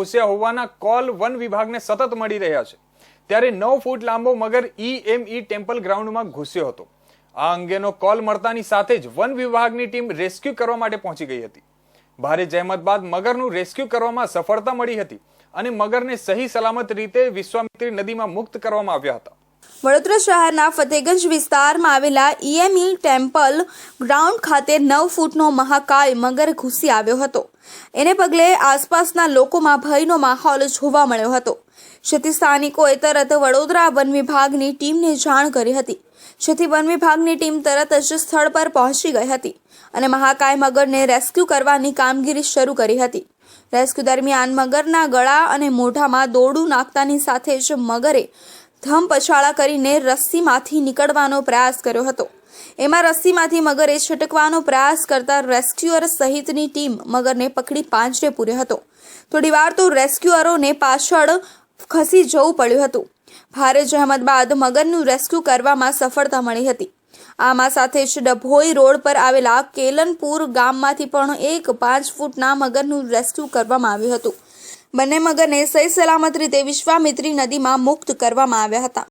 ઘૂસ્યા હોવાના call one વિભાગને સતત મળી રહ્યા છે. ત્યારે નવ ફૂટ લાંબો મગર ઈએમઈ ટેમ્પલ ગ્રાઉન્ડમાં ઘૂસ્યો હતો. આ અંગેનો કોલ મળતાની સાથે જ વન વિભાગની ટીમ રેસ્ક્યુ કરવા માટે પહોંચી ગઈ હતી. ભારે જહેમત બાદ મગરનું રેસ્ક્યુ કરવામાં સફળતા મળી હતી અને મગરને સહી સલામત રીતે વિશ્વામિત્રી નદીમાં મુક્ત કરવામાં આવ્યા હતા. વડોદરા શહેરના ફતેગંજ વિસ્તારમાં આવેલા ઈએમઈ ટેમ્પલ ગ્રાઉન્ડ ખાતે નવ ફૂટનો મહાકાય મગર ઘૂસી આવ્યો હતો. એને પગલે આસપાસના લોકોમાં ભયનો માહોલ જોવા મળ્યો હતો. જેથી સ્થાનિકોએ તરત વડોદરા વન વિભાગની ટીમને જાણ કરી હતી. જેથી વન વિભાગની ટીમ તરત જ સ્થળ પર પહોંચી ગઈ હતી અને મહાકાય મગરને રેસ્ક્યુ કરવાની કામગીરી શરૂ કરી હતી. રેસ્ક્યુ દરમિયાન મગરના ગળા અને મોઢામાં દોરડું નાખતાની સાથે જ મગરે ધમ પછાળા કરીને રસ્સીમાંથી નીકળવાનો પ્રયાસ કર્યો હતો. એમાં રસ્સીમાંથી મગરે છટકવાનો પ્રયાસ કરતા રેસ્ક્યુઅર સહિતની ટીમ મગરને પકડી પાંજરે પૂર્યો હતો. થોડી વાર તો રેસ્ક્યુઅરોને પાછળ ખસી જવું પડ્યું હતું. ભારે જહેમત બાદ મગરનું રેસ્ક્યુ કરવામાં સફળતા મળી હતી. આમાં સાથે જ ડભોઈ રોડ પર આવેલા કેલનપુર ગામમાંથી પણ એક પાંચ ફૂટના મગરનું રેસ્ક્યુ કરવામાં આવ્યું હતું. બંને મગરને સહી સલામત રીતે વિશ્વામિત્રી નદીમાં મુક્ત કરવામાં આવ્યા હતા.